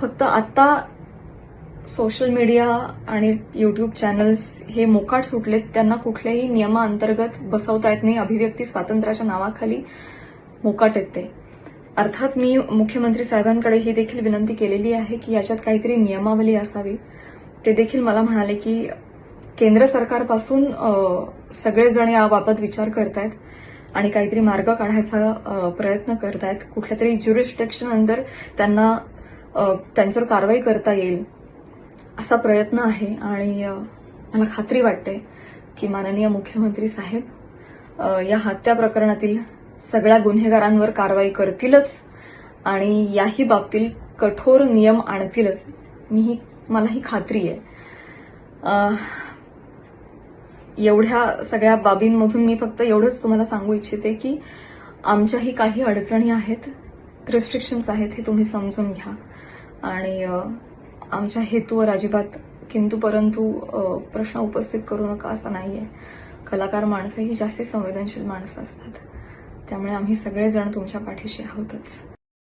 फक्त आता social media आणि युट्यूब चॅनल्स हे मोकाट सुटलेत. त्यांना कुठल्याही नियमाअंतर्गत बसवता येत नाही. अभिव्यक्ती स्वातंत्र्याच्या नावाखाली मोकाट येत. ते अर्थात मी मुख्यमंत्री साहेबांकडे ही देखील विनंती केलेली आहे की याच्यात काहीतरी नियमावली असावी. ते देखील मला म्हणाले की केंद्र सरकारपासून सगळेजण याबाबत विचार करतायत आणि काहीतरी मार्ग काढायचा प्रयत्न करतायत. कुठल्या तरी ज्युरिस्डिक्शन अंदर त्यांना त्यांच्यावर कारवाई करता येईल असा प्रयत्न आहे. आणि मला खात्री वाटते की माननीय मुख्यमंत्री साहेब या हत्या प्रकरणातील सगळ्या गुन्हेगारांवर कारवाई करतीलच आणि याही बाबतीत कठोर नियम आणतीलच. मी ही मला ही खात्री आहे. एवढ्या सगळ्या बाबींमधून मी फक्त एवढंच तुम्हाला सांगू इच्छिते की आमच्याही काही अडचणी आहेत. रिस्ट्रिक्शन्स आहेत हे तुम्ही समजून घ्या. आणि आमच्या हेतूवर अजिबात किंतु परंतु प्रश्न उपस्थित करू नका असं नाही आहे कलाकार माणसं ही जास्ती संवेदनशील माणसं असतात. त्यामुळे आम्ही सगळेजण तुमच्या पाठीशी आहोतच.